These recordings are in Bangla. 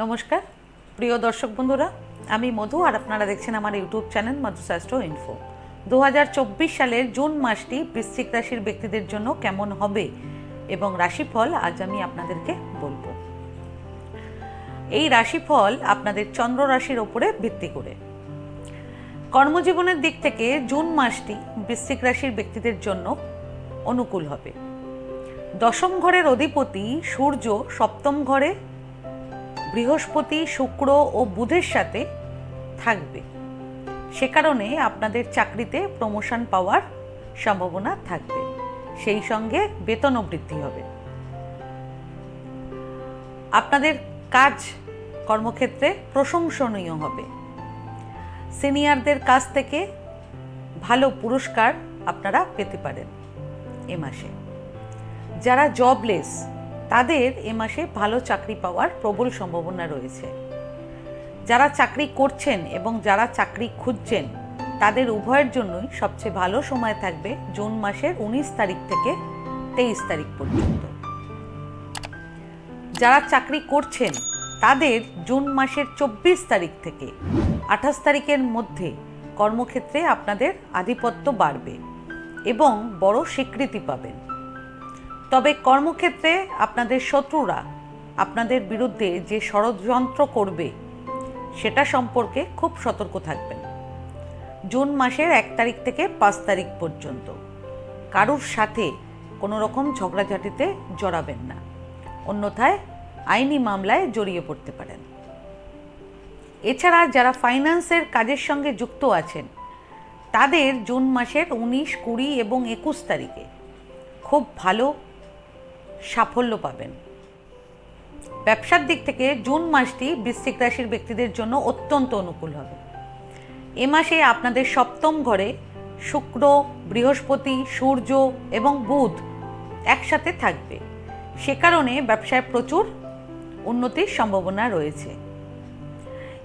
নমস্কার। প্রিয় দর্শক বন্ধুরা, আমি মধু আর আপনারা দেখছেন আমার ইউটিউব চ্যানেল মধুশাস্ত্র ইনফো দু হাজার চব্বিশ সালের জুন মাসটি বৃশ্চিক রাশির ব্যক্তিদের জন্য কেমন হবে এবং রাশিফল আজ আমি আপনাদেরকে বলব। এই রাশিফল আপনাদের চন্দ্র রাশির ওপরে ভিত্তি করে। কর্মজীবনের দিক থেকে জুন মাসটি বৃশ্চিক রাশির ব্যক্তিদের জন্য অনুকূল হবে। দশম ঘরের অধিপতি সূর্য সপ্তম ঘরে বৃহস্পতি, শুক্র ও বুধের সাথে থাকবে। সে কারণে আপনাদের চাকরিতে প্রমোশন পাওয়ার সম্ভাবনা থাকবে। সেই সঙ্গে বেতনও বৃদ্ধি হবে। আপনাদের কাজ কর্মক্ষেত্রে প্রশংসনীয় হবে। সিনিয়রদের কাছ থেকে ভালো পুরস্কার আপনারা পেতে পারেন এ মাসে। যারা জবলেস তাদের এ মাসে ভালো চাকরি পাওয়ার প্রবল সম্ভাবনা রয়েছে। যারা চাকরি করছেন এবং যারা চাকরি খুঁজছেন, তাদের উভয়ের জন্যই সবচেয়ে ভালো সময় থাকবে জুন মাসের উনিশ তারিখ থেকে তেইশ তারিখ পর্যন্ত। যারা চাকরি করছেন, তাদের জুন মাসের চব্বিশ তারিখ থেকে আঠাশ তারিখের মধ্যে কর্মক্ষেত্রে আপনাদের আধিপত্য বাড়বে এবং বড় স্বীকৃতি পাবেন। তবে কর্মক্ষেত্রে আপনাদের শত্রুরা আপনাদের বিরুদ্ধে যে ষড়যন্ত্র করবে, সেটা সম্পর্কে খুব সতর্ক থাকবেন। জুন মাসের এক তারিখ থেকে পাঁচ তারিখ পর্যন্ত। কারুর সাথে কোনো রকম ঝগড়াঝাটিতে জড়াবেন না। অন্যথায় আইনি মামলায় জড়িয়ে পড়তে পারেন। এছাড়া যারা ফাইন্যান্সের কাজের সঙ্গে যুক্ত আছেন, তাদের জুন মাসের উনিশ, কুড়ি এবং একুশ তারিখে খুব ভালো সাফল্য পাবেন। ব্যবসার দিক থেকে জুন মাসটি বৃশ্চিক রাশির ব্যক্তিদের জন্য অত্যন্ত অনুকূল হবে। এ মাসে আপনাদের সপ্তম ঘরে শুক্র, বৃহস্পতি, সূর্য এবং বুধ একসাথে থাকবে। সে কারণে ব্যবসায় প্রচুর উন্নতির সম্ভাবনা রয়েছে।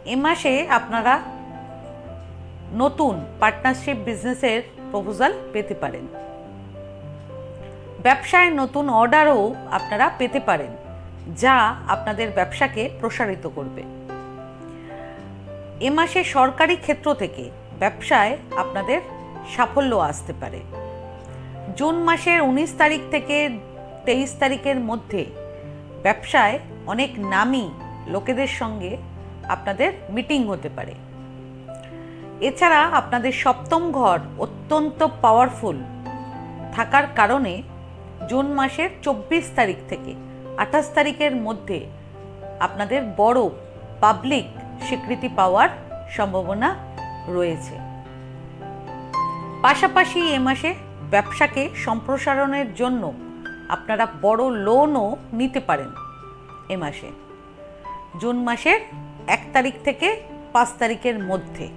এ মাসে আপনারা নতুন পার্টনারশিপ বিজনেসের প্রপোজাল পেতে পারেন। ব্যবসায় নতুন অর্ডারও আপনারা পেতে পারেন, যা আপনাদের ব্যবসাকে প্রসারিত করবে। এ মাসে সরকারি ক্ষেত্র থেকে ব্যবসায় আপনাদের সাফল্য আসতে পারে। জুন মাসের উনিশ তারিখ থেকে তেইশ তারিখের মধ্যে ব্যবসায় অনেক নামী লোকেদের সঙ্গে আপনাদের মিটিং হতে পারে। এছাড়া আপনাদের সপ্তম ঘর অত্যন্ত পাওয়ারফুল থাকার কারণে জুন মাসের চব্বিশ তারিখ থেকে আঠাশ তারিখের মধ্যে আপনাদের বড় পাবলিক স্বীকৃতি পাওয়ার সম্ভাবনা রয়েছে। পাশাপাশি এ মাসে ব্যবসাকে সম্প্রসারণের জন্য আপনারা বড় লোনও নিতে পারেন এ মাসে। জুন মাসের এক তারিখ থেকে পাঁচ তারিখের মধ্যে।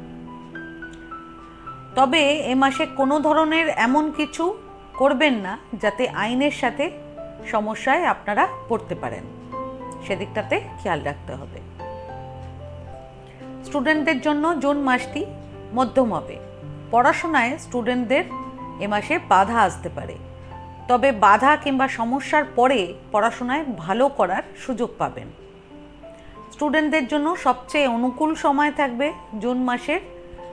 তবে এ মাসে কোনো ধরনের এমন কিছু করবেন না যাতে আইনের সাথে সমস্যায় আপনারা পড়তে পারেন। সেদিকটাতে খেয়াল রাখতে হবে। স্টুডেন্টদের জন্য জুন মাসটি মধ্যম হবে। পড়াশোনায় স্টুডেন্টদের এ মাসে বাধা আসতে পারে। তবে বাধা কিংবা সমস্যার পরে পড়াশোনায় ভালো করার সুযোগ পাবেন। স্টুডেন্টদের জন্য সবচেয়ে অনুকূল সময় থাকবে জুন মাসের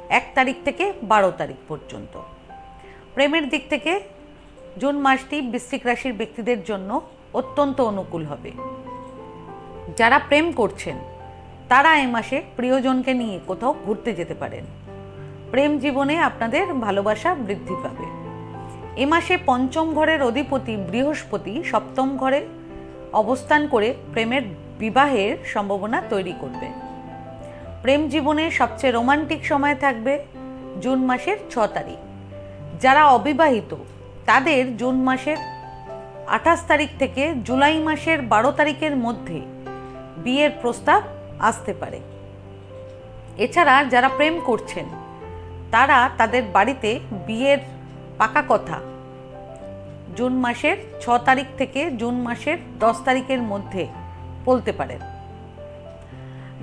এক তারিখ থেকে বারো তারিখ পর্যন্ত। প্রেমের দিক থেকে জুন মাসটি বৃশ্চিক রাশির ব্যক্তিদের জন্য অত্যন্ত অনুকূল হবে। যারা প্রেম করছেন, তারা এ মাসে প্রিয়জনকে নিয়ে কোথাও ঘুরতে যেতে পারেন। প্রেম জীবনে আপনাদের ভালোবাসা বৃদ্ধি পাবে। এ মাসে পঞ্চম ঘরের অধিপতি বৃহস্পতি সপ্তম ঘরে অবস্থান করে প্রেমের বিবাহের সম্ভাবনা তৈরি করবে। প্রেম জীবনে সবচেয়ে রোমান্টিক সময় থাকবে জুন মাসের ছ তারিখ। যারা অবিবাহিত তাদের জুন মাসের আঠাশ তারিখ থেকে জুলাই মাসের বারো তারিখের মধ্যে বিয়ের প্রস্তাব আসতে পারে। এছাড়া যারা প্রেম করছেন, তারা তাদের বাড়িতে বিয়ের পাকা কথা জুন মাসের ছ তারিখ থেকে জুন মাসের দশ তারিখের মধ্যে বলতে পারেন।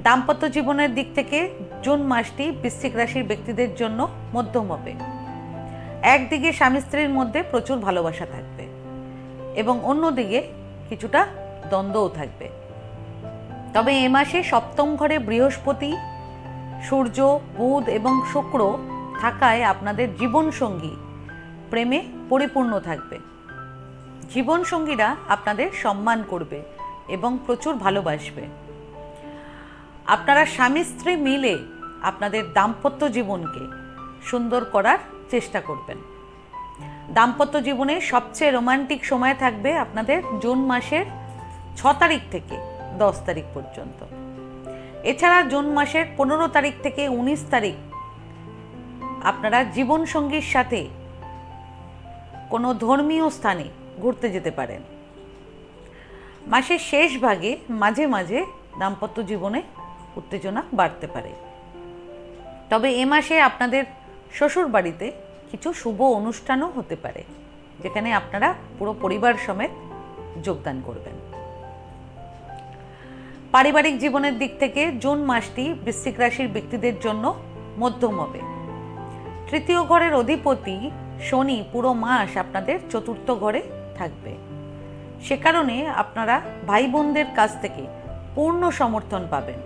দাম্পত্য জীবনের দিক থেকে জুন মাসটি বৃশ্চিক রাশির ব্যক্তিদের জন্য মধ্যম হবে। একদিকে স্বামী স্ত্রীর মধ্যে প্রচুর ভালোবাসা থাকবে এবং অন্যদিকে কিছুটা দ্বন্দ্বও থাকবে। তবে এ মাসে সপ্তম ঘরে বৃহস্পতি, সূর্য, বুধ এবং শুক্র থাকায় আপনাদের জীবনসঙ্গী প্রেমে পরিপূর্ণ থাকবে। জীবনসঙ্গীরা আপনাদের সম্মান করবে এবং প্রচুর ভালোবাসবে। আপনারা স্বামী স্ত্রী মিলে আপনাদের দাম্পত্য জীবনকে সুন্দর করার চেষ্টা করবেন। দাম্পত্য জীবনে সবচেয়ে রোমান্টিক সময় থাকবে আপনাদের জুন মাসের ছ তারিখ থেকে দশ তারিখ পর্যন্ত। এছাড়া জুন মাসের পনেরো তারিখ থেকে উনিশ তারিখ আপনারা জীবনসঙ্গীর সাথে কোনো ধর্মীয় স্থানে ঘুরতে যেতে পারেন। মাসের শেষ ভাগে মাঝে মাঝে দাম্পত্য জীবনে উত্তেজনা বাড়তে পারে। তবে এ মাসে আপনাদের শ্বশুর বাড়িতে কিছু শুভ অনুষ্ঠানও হতে পারে, যেখানে আপনারা পুরো পরিবার সমেত যোগদান করবেন। পারিবারিক জীবনের দিক থেকে জুন মাসটি বৃশ্চিক রাশির ব্যক্তিদের জন্য মধ্যম হবে। তৃতীয় ঘরের অধিপতি শনি পুরো মাস আপনাদের চতুর্থ ঘরে থাকবে। সে কারণে আপনারা ভাই বোনদের কাছ থেকে পূর্ণ সমর্থন পাবেন।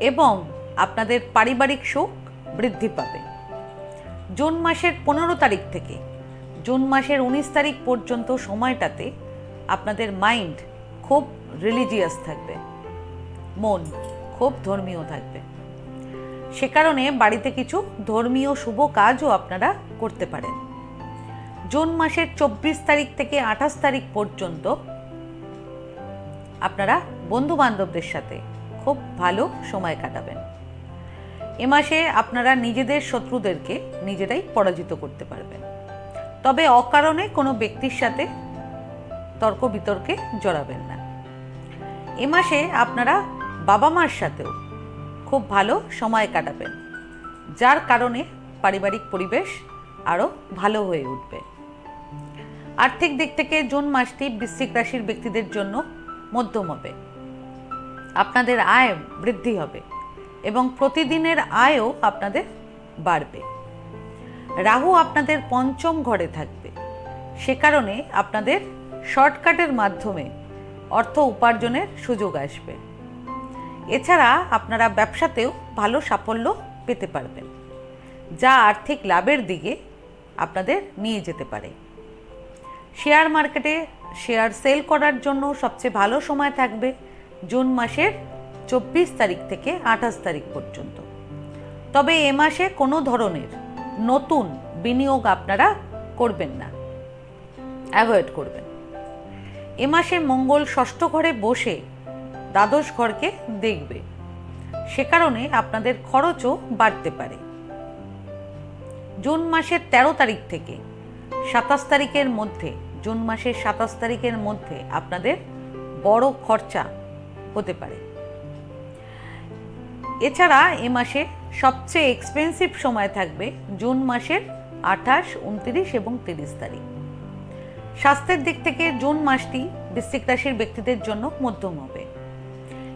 এবং আপনাদের পারিবারিক সুখ বৃদ্ধি পাবে। জুন মাসের পনেরো তারিখ থেকে, জুন মাসের উনিশ তারিখ পর্যন্ত সময়টাতে আপনাদের মাইন্ড খুব রিলিজিয়াস থাকবে। মন খুব ধর্মীয় থাকবে। সে কারণে বাড়িতে কিছু ধর্মীয় শুভ কাজও আপনারা করতে পারেন। জুন মাসের চব্বিশ তারিখ থেকে আঠাশ তারিখ পর্যন্ত আপনারা বন্ধু বান্ধবদের সাথে খুব ভালো সময় কাটাবেন। এ মাসে আপনারা নিজেদের শত্রুদেরকে নিজেরাই পরাজিত করতে পারবেন। তবে অকারণে কোনো ব্যক্তির সাথে তর্ক বিতর্কে জড়াবেন না। এ মাসে আপনারা বাবা মার সাথেও খুব ভালো সময় কাটাবেন, যার কারণে পারিবারিক পরিবেশ আরও ভালো হয়ে উঠবে। আর্থিক দিক থেকে জুন মাসটি বৃশ্চিক রাশির ব্যক্তিদের জন্য মধ্যম হবে। আপনাদের আয় বৃদ্ধি হবে। এবং প্রতিদিনের আয়ও আপনাদের বাড়বে। রাহু আপনাদের পঞ্চম ঘরে থাকবে। সে কারণে আপনাদের শর্টকাটের মাধ্যমে অর্থ উপার্জনের সুযোগ আসবে। এছাড়া আপনারা ব্যবসাতেও ভালো সাফল্য পেতে পারবেন, যা আর্থিক লাভের দিকে আপনাদের নিয়ে যেতে পারে। শেয়ার মার্কেটে শেয়ার সেল করার জন্য সবচেয়ে ভালো সময় থাকবে জুন মাসের চব্বিশ তারিখ থেকে আঠাশ তারিখ পর্যন্ত। তবে এ মাসে কোনো ধরনের নতুন বিনিয়োগ আপনারা করবেন না। অ্যাভয়েড করবেন। এ মাসে মঙ্গল ষষ্ঠ ঘরে বসে দ্বাদশ ঘরকে দেখবে। সে কারণে আপনাদের খরচও বাড়তে পারে। জুন মাসের ১৩ তারিখ থেকে সাতাশ তারিখের মধ্যে, জুন মাসের সাতাশ তারিখের মধ্যে আপনাদের বড় খরচা হতে পারে। এছাড়া এ মাসে সবচেয়ে এক্সপেন্সিভ সময় থাকবে জুন মাসের আঠাশ, উনত্রিশ এবং তিরিশ তারিখ। স্বাস্থ্যের দিক থেকে জুন মাসটি বৃশ্চিক রাশির ব্যক্তিদের জন্য মধ্যম হবে।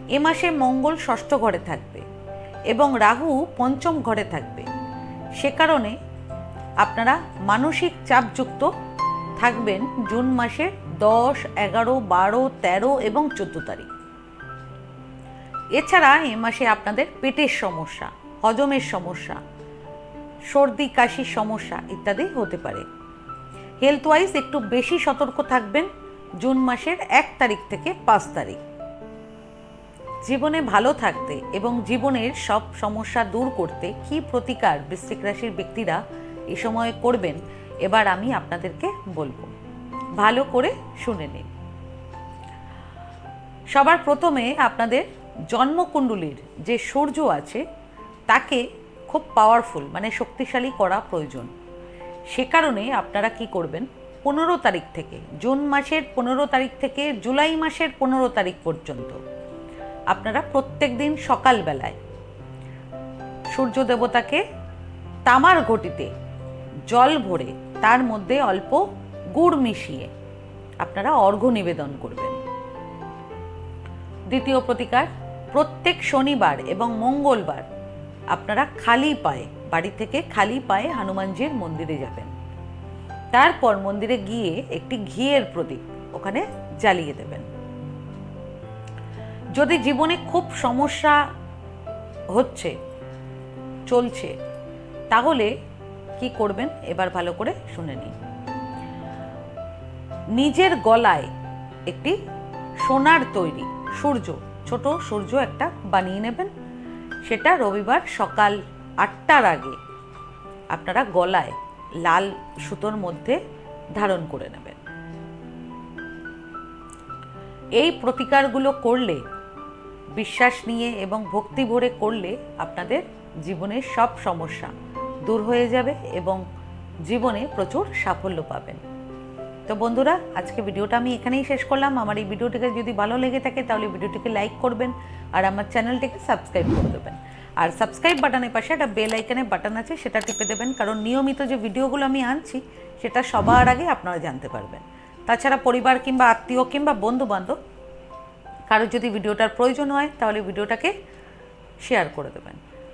এ মাসে মঙ্গল ষষ্ঠ ঘরে থাকবে এবং রাহু পঞ্চম ঘরে থাকবে। সে কারণে আপনারা মানসিক চাপযুক্ত থাকবেন জুন মাসের দশ, এগারো, বারো, তেরো এবং চোদ্দ তারিখ। এছাড়া এ মাসে আপনাদের পেটের সমস্যা, হজমের সমস্যা, সর্দি কাশির সমস্যা ইত্যাদি হতে পারে। হেলথ ওয়াইজ একটু বেশি সতর্ক থাকবেন জুন মাসের এক তারিখ থেকে পাঁচ তারিখ। জীবনে ভালো থাকতে এবং জীবনের সব সমস্যা দূর করতে কি প্রতিকার বৃশ্চিক রাশির ব্যক্তিরা এ সময় করবেন, এবার আমি আপনাদেরকে বলব। ভালো করে শুনে নিন। সবার প্রথমে আপনাদের জন্মকুণ্ডলীর যে সূর্য আছে, তাকে খুব পাওয়ারফুল মানে শক্তিশালী করা প্রয়োজন। সে কারণে আপনারা কি করবেন, পনেরো তারিখ থেকে, জুন মাসের পনেরো তারিখ থেকে জুলাই মাসের পনেরো তারিখ পর্যন্ত আপনারা প্রত্যেক দিন সকালবেলায় সূর্য দেবতাকে তামার ঘটিতে জল ভরে তার মধ্যে অল্প গুড় মিশিয়ে আপনারা অর্ঘ্য নিবেদন করবেন। দ্বিতীয় প্রতিকার প্রত্যেক শনিবার এবং মঙ্গলবার আপনারা খালি পায়ে, বাড়ি থেকে খালি পায়ে হনুমানজির মন্দিরে যাবেন। তারপর মন্দিরে গিয়ে একটি ঘিয়ের প্রদীপ ওখানে জ্বালিয়ে দেবেন। যদি জীবনে খুব সমস্যা হচ্ছে, চলছে, তাহলে কি করবেন? এবার ভালো করে শুনে নিন। নিজের গলায় একটি সোনার তৈরি সূর্য ছোট সূর্য একটা বানিয়ে নেবেন। সেটা রবিবার সকাল আটটার আগে আপনারা গলায় লাল সুতোর মধ্যে ধারণ করে নেবেন। এই প্রতিকারগুলো করলে, বিশ্বাস নিয়ে এবং ভক্তি ভরে করলে আপনাদের জীবনের সব সমস্যা দূর হয়ে যাবে এবং জীবনে প্রচুর সাফল্য পাবেন। তো বন্ধুরা, আজকে ভিডিওটা আমি এখানেই শেষ করলাম। আমার এই ভিডিওটিকে যদি ভালো লেগে থাকে, তাহলে ভিডিওটিকে লাইক করবেন আর আমার চ্যানেলটিকে সাবস্ক্রাইব করে দেবেন। আর সাবস্ক্রাইব বাটনের পাশে একটা বেল আইকনের বাটন আছে, সেটা টিপে দেবেন। কারণ নিয়মিত যে ভিডিওগুলো আমি আনছি, সেটা সবার আগে আপনারা জানতে পারবেন। তাছাড়া পরিবার কিংবা আত্মীয় কিংবা বন্ধু বান্ধব কারোর যদি ভিডিওটার প্রয়োজন হয়, তাহলে ভিডিওটাকে শেয়ার করে দেবেন।